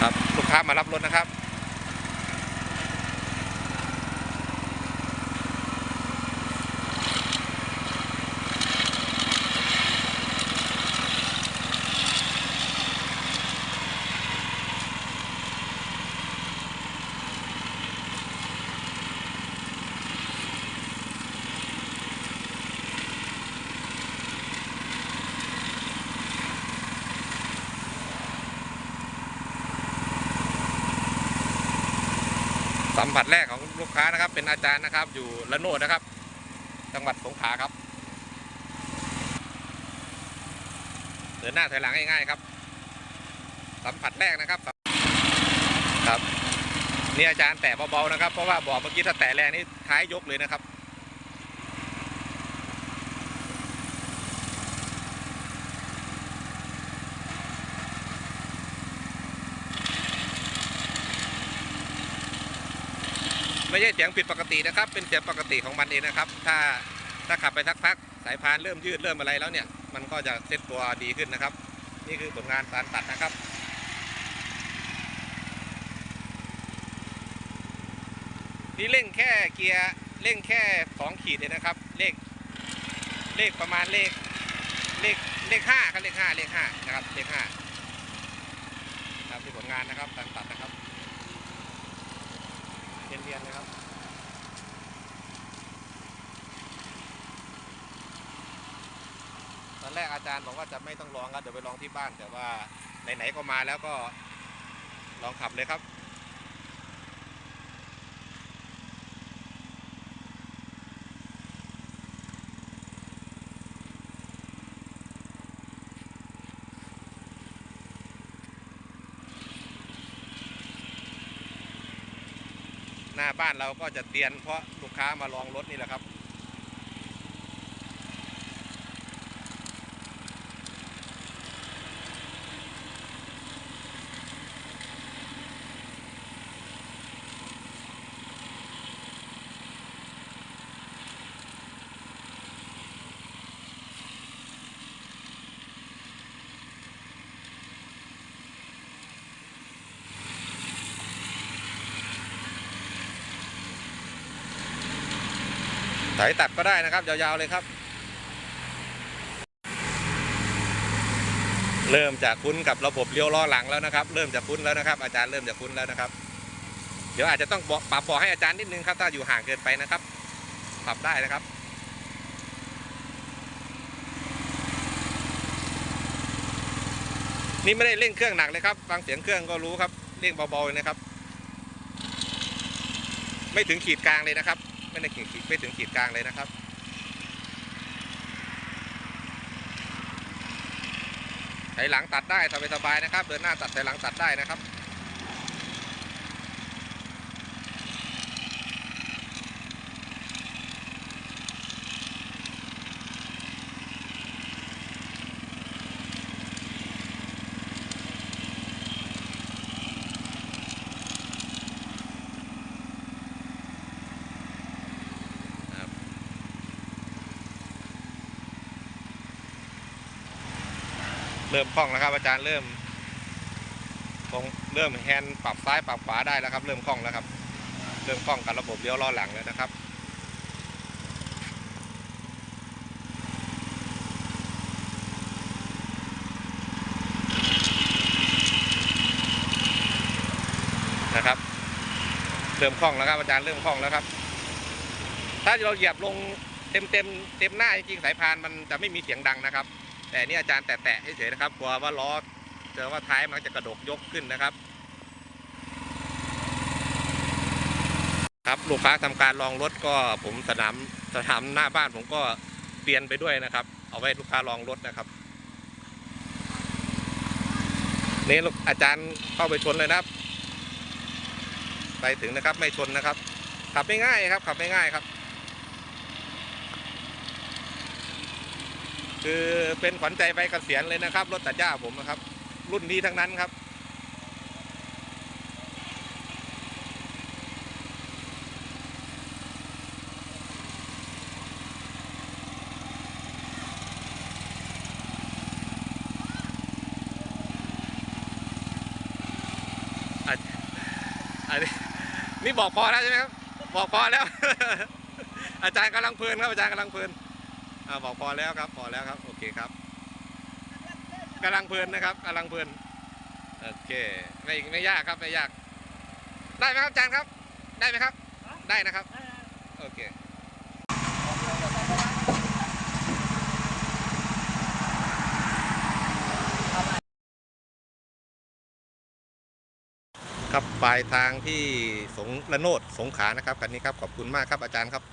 ครับลูกค้ามารับรถนะครับ สัมผัสแรกของลูกค้านะครับ เป็นอาจารย์นะครับ อยู่ละโนดนะครับ จังหวัดสงขลาครับเดินหน้าถอยหลังง่ายๆครับ สัมผัสแรกนะครับครับนี่อาจารย์แตะเบาๆนะครับ เพราะว่าบอกเมื่อกี้ถ้าแตะแรงนี่ท้ายยกเลยนะครับ ไม่ใช่เสียงผิดปกตินะครับ เป็นเสียงปกติของมันเองนะครับ ถ้าถ้าขับไปสักพักสายพานเริ่มยืดเริ่มอะไรแล้วเนี่ย มันก็จะเซ็ตตัวดีขึ้นนะครับ นี่คือผลงานการตัดนะครับนี่เร่งแค่เกียร์เร่งแค่สองขีดเลยนะครับ เลขเลขประมาณเลขเลขเลขห้าครับเลขห้าเลขห้านะครับเลขห้าครับคือผลงานนะครับการตัดนะครับ รียนเลยครับตอนแรกอาจารย์บอกว่าจะไม่ต้องลองครับเดี๋ยวไปลองที่บ้าน แต่ว่าไหนๆก็มาแล้วก็ลองขับเลยครับ หน้าบ้านเราก็จะเตียนเพราะลูกค้ามาลองรถนี่แหละครับ สายตัดก็ได้นะครับ ยาวๆเลยครับ เริ่มจะคุ้นกับระบบเลี้ยวล้อหลังแล้วนะครับ เริ่มจะคุ้นแล้วนะครับ อาจารย์เริ่มจะคุ้นแล้วนะครับ เดี๋ยวอาจจะต้องปรับบอให้อาจารย์นิดนึงครับ ถ้าอยู่ห่างเกินไปนะครับ ปรับได้นะครับนี่ไม่ได้เร่งเครื่องหนักเลยครับฟังเสียงเครื่องก็รู้ครับเร่งเบาๆเลยนะครับ ไม่ถึงขีดกลางเลยนะครับ ไม่ได้ขีดไม่ถึงขีดกลางเลยนะครับ ใช้หลังตัดได้สบายๆนะครับ เดินหน้าตัดใช้หลังตัดได้นะครับ เริ่มคล่องแล้วครับ อาจารย์เริ่มตรงเริ่มแฮนด์ปรับซ้ายปรับขวาได้แล้วครับ เริ่มคล่องแล้วครับ เริ่มคล่องกับระบบเลี้ยวล้อหลังแล้วนะครับนะครับเริ่มคล่องแล้วครับอาจารย์เริ่มคล่องแล้วครับ ถ้าเราเหยียบลงเต็มเต็มเต็มหน้าจริงสายพานมันจะไม่มีเสียงดังนะครับ แต่นี่อาจารย์แตะๆเฉยนะครับกลัวว่าล้อเจอว่าท้ายมันจะกระดกยกขึ้นนะครับ ครับลูกค้าทำการลองรถก็ผมสนามสนามหน้าบ้านผมก็เปลี่ยนไปด้วยนะครับ เอาไว้ลูกค้าลองรถนะครับนี่ลูกอาจารย์เข้าไปชนเลยนะครับ ไปถึงนะครับไม่ชนนะครับ ขับไม่ง่ายครับ ขับไม่ง่ายครับ คือเป็นขวัญใจไปเกษียณเลยนะครับ รถตัดหญ้าผมนะครับ รุ่นนี้ทั้งนั้นครับอันนี้นี่บอกพอแล้วใช่ไหมครับ บอกพอแล้ว อาจารย์กำลังเพลินครับอาจารย์กำลังเพลิน อ่าบอกพอแล้วครับพอแล้วครับ โอเคครับกำลังเพลินนะครับกำลังเพลินโอเคไม่ไม่ยากครับไม่ยาก ได้ไหมครับอาจารย์ครับ ได้ไหมครับ ได้นะครับโอเคครับปลายทางที่สงระโนดสงขานะครับคันนี้ครับขอบคุณมากครับอาจารย์ครับ